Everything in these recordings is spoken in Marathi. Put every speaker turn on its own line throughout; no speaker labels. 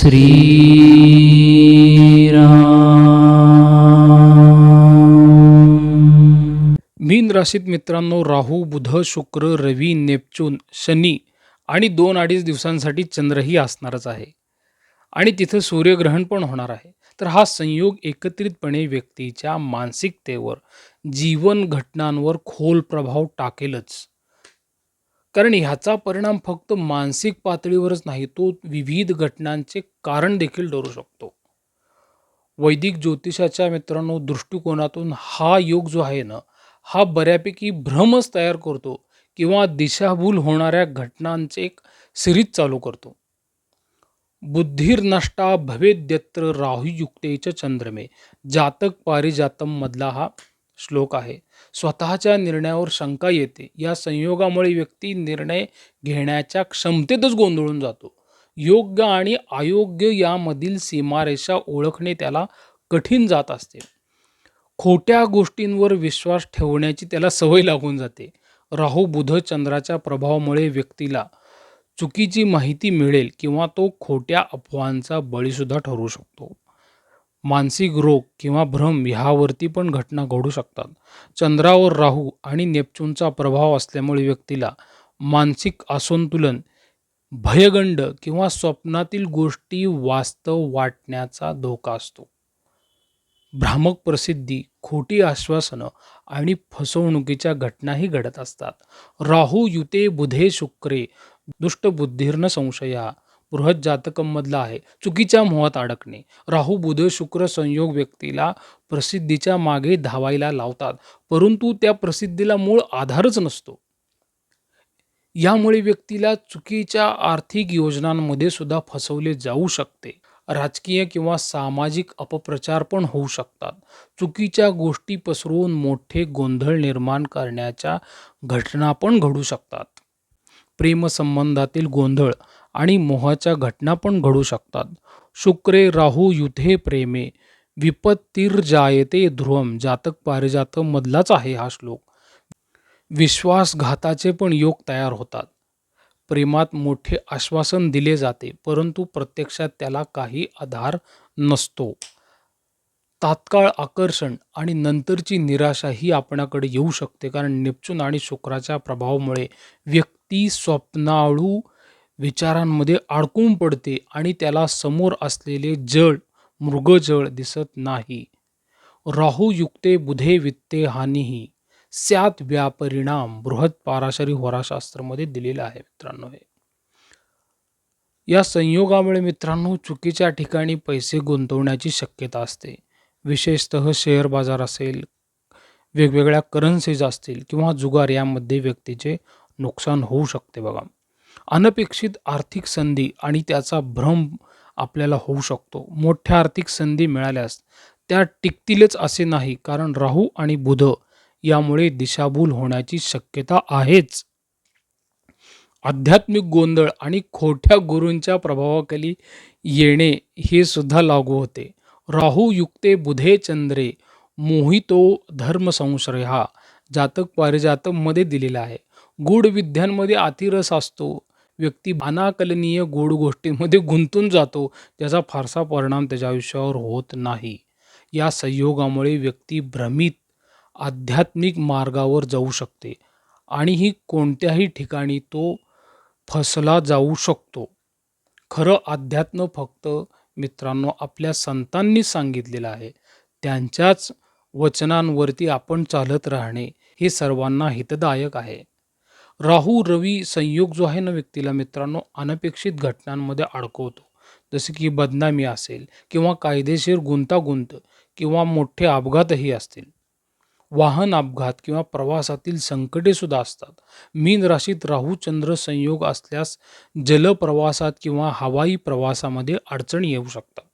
श्रीराम
मीन राशीत मित्रांनो राहू बुध शुक्र रवी नेपच्यून शनी आणि दोन अडीच दिवसांसाठी चंद्रही असणारच आहे. आणि तिथं सूर्यग्रहण पण होणार आहे. तर हा संयोग एकत्रितपणे व्यक्तीच्या मानसिकतेवर जीवन घटनांवर खोल प्रभाव टाकेलच. कारण ह्याचा परिणाम फक्त मानसिक पातळीवरच नाही तो विविध घटनांचे कारण देखील ठरू शकतो. वैदिक ज्योतिषाच्या मित्रांनो दृष्टिकोनातून हा योग जो आहे ना हा बऱ्यापैकी भ्रमच तयार करतो किंवा दिशाभूल होणाऱ्या घटनांचे एक सिरीज चालू करतो. बुद्धिर्नष्टा भवेद्यत्र राहुयुक्तेच चंद्रमे जातक पारिजातम मधला हा श्लोक आहे. स्वतःच्या निर्णयावर शंका येते. या संयोगामुळे व्यक्ती निर्णय घेण्याच्या क्षमतेतच गोंधळून जातो. योग्य आणि अयोग्य यामधील सीमारेषा ओळखणे त्याला कठीण जात असते. खोट्या गोष्टींवर विश्वास ठेवण्याची त्याला सवय लागून जाते. राहू बुध चंद्राच्या प्रभावामुळे व्यक्तीला चुकीची माहिती मिळेल किंवा तो खोट्या अफवांचा बळीसुद्धा ठरू शकतो. मानसिक रोग किंवा भ्रम ह्यावरती पण घटना घडू शकतात. चंद्रावर राहू आणि नेपच्यूनचा प्रभाव असल्यामुळे व्यक्तीला मानसिक असंतुलन भयगंड किंवा स्वप्नातील गोष्टी वास्तव वाटण्याचा धोका असतो. भ्रामक प्रसिद्धी खोटी आश्वासनं आणि फसवणुकीच्या घटनाही घडत असतात. राहू युते बुधे शुक्रे दुष्टबुद्धीर्ण संशया बृहत जातकमधला आहे. चुकीच्या मोहात अडकणे. राहू बुध शुक्र संयोग व्यक्तीला प्रसिद्धीच्या मागे धावायला लावतात परंतु त्या प्रसिद्धीला मूळ आधारच नसतो. यामुळे व्यक्तीला चुकीच्या आर्थिक योजनांमध्ये सुद्धा फसवले जाऊ शकते. राजकीय किंवा सामाजिक अपप्रचार पण होऊ शकतात. चुकीच्या गोष्टी पसरवून मोठे गोंधळ निर्माण करण्याच्या घटना पण घडू शकतात. प्रेमसंबंधातील गोंधळ आणि मोहाच्या घटना पण घडू शकतात. शुक्रे राहू युधे प्रेमे विपत्तीर्जायते ध्रुवम जातक पारिजातक मधलाच आहे हा श्लोक. विश्वासघाताचे पण योग तयार होतात. प्रेमात मोठे आश्वासन दिले जाते परंतु प्रत्यक्षात त्याला काही आधार नसतो. तात्काळ आकर्षण आणि नंतरची निराशा ही आपणाकडे येऊ शकते कारण नेपच्यून आणि शुक्राच्या प्रभावामुळे व्यक्ती स्वप्नाळू विचारांमध्ये अडकून पडते आणि त्याला समोर असलेले जळ मृगजळ दिसत नाही. राहू युक्ते बुधे वित्ते हानीही स्यात व्यापरिणाम बृहत पाराशरी होराशास्त्रामध्ये दिलेलं आहे मित्रांनो हे. या संयोगामुळे मित्रांनो चुकीच्या ठिकाणी पैसे गुंतवण्याची शक्यता असते. विशेषतः शेअर बाजार असेल वेगवेगळ्या करन्सीज असतील किंवा जुगार यामध्ये व्यक्तीचे नुकसान होऊ शकते बघा. अनपेक्षित आर्थिक संधी आणि त्याचा भ्रम आपल्याला होऊ शकतो. मोठ्या आर्थिक संधी मिळाल्यास त्या टिकतीलच असे नाही कारण राहू आणि बुध यामुळे दिशाभूल होण्याची शक्यता आहेच. आध्यात्मिक गोंधळ आणि खोट्या गुरूंच्या प्रभावाखाली येणे हे सुद्धा लागू होते. राहू युक्ते बुधे चंद्रे मोहितो धर्मसंश्रय हा जातक पारिजातकमध्ये दिलेला आहे. गूढ विद्यांमध्ये अतिरस असतो. व्यक्ती अनाकलनीय गोड गोष्टींमध्ये गुंतून जातो त्याचा फारसा परिणाम त्याच्या आयुष्यावर होत नाही. या संयोगामुळे व्यक्ती भ्रमित आध्यात्मिक मार्गावर जाऊ शकते आणि ही कोणत्याही ठिकाणी तो फसला जाऊ शकतो. खरं अध्यात्म फक्त मित्रांनो आपल्या संतांनी सांगितलेलं आहे. त्यांच्याच वचनांवरती आपण चालत राहणे हे सर्वांना हितदायक आहे. राहू रवी संयोग जो आहे ना व्यक्तीला मित्रांनो अनपेक्षित घटनांमध्ये अडकवतो. जसे की बदनामी असेल किंवा कायदेशीर गुंतागुंत किंवा मोठे अपघातही असतील. वाहन अपघात किंवा प्रवासातील संकटे सुद्धा असतात. मीन राशीत राहू चंद्र संयोग असल्यास जलप्रवासात किंवा हवाई प्रवासामध्ये अडचणी येऊ शकतात.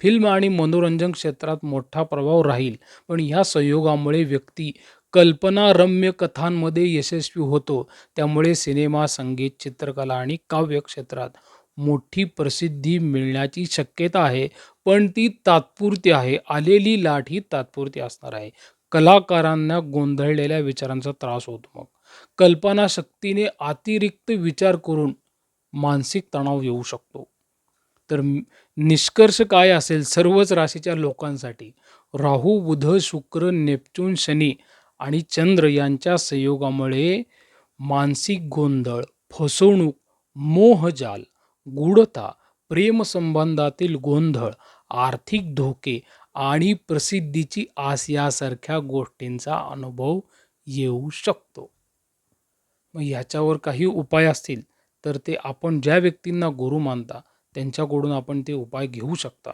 फिल्म आणि मनोरंजन क्षेत्रात मोठा प्रभाव राहील पण ह्या संयोगामुळे व्यक्ती कल्पनारम्य कथांमध्ये यशस्वी होतो. त्यामुळे सिनेमा संगीत चित्रकला आणि काव्य क्षेत्रात मोठी प्रसिद्धी मिळण्याची शक्यता आहे. पण ती तात्पुरती आहे. आलेली लाट ही तात्पुरती असणार आहे. कलाकारांना गोंधळलेल्या विचारांचा त्रास होतो मग. कल्पनाशक्तीने अतिरिक्त विचार करून मानसिक तणाव येऊ शकतो. तर निष्कर्ष काय असेल? सर्वच राशीच्या लोकांसाठी. राहू बुध शुक्र नेपच्यून शनी आणि चंद्र यांच्या संयोगामुळे मानसिक गोंधळ फसवणूक मोहजाल गूढता प्रेमसंबंधातील गोंधळ आर्थिक धोके आणि प्रसिद्धीची आस यासारख्या गोष्टींचा अनुभव येऊ शकतो. मग ह्याच्यावर काही उपाय असतील तर ते आपण ज्या व्यक्तींना गुरु मानता त्यांच्याकडून आपण ते उपाय घेऊ शकता.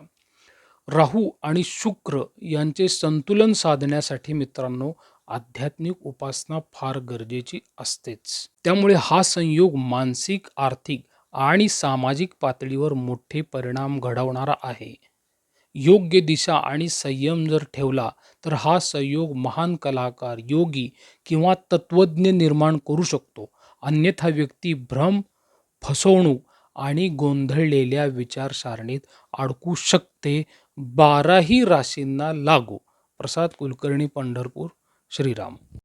राहू आणि शुक्र यांचे संतुलन साधण्यासाठी मित्रांनो आध्यात्मिक उपासना फार गरजेची असतेच. त्यामुळे हा संयोग मानसिक आर्थिक आणि सामाजिक पातळीवर मोठे परिणाम घडवणारा आहे. योग्य दिशा आणि संयम जर ठेवला तर हा संयोग महान कलाकार योगी किंवा तत्वज्ञ निर्माण करू शकतो. अन्यथा व्यक्ती भ्रम फसवणूक आणि गोंधळलेल्या विचारसारणीत अडकू शकते. बाराही राशींना लागू. प्रसाद कुलकर्णी पंढरपूर. श्रीराम।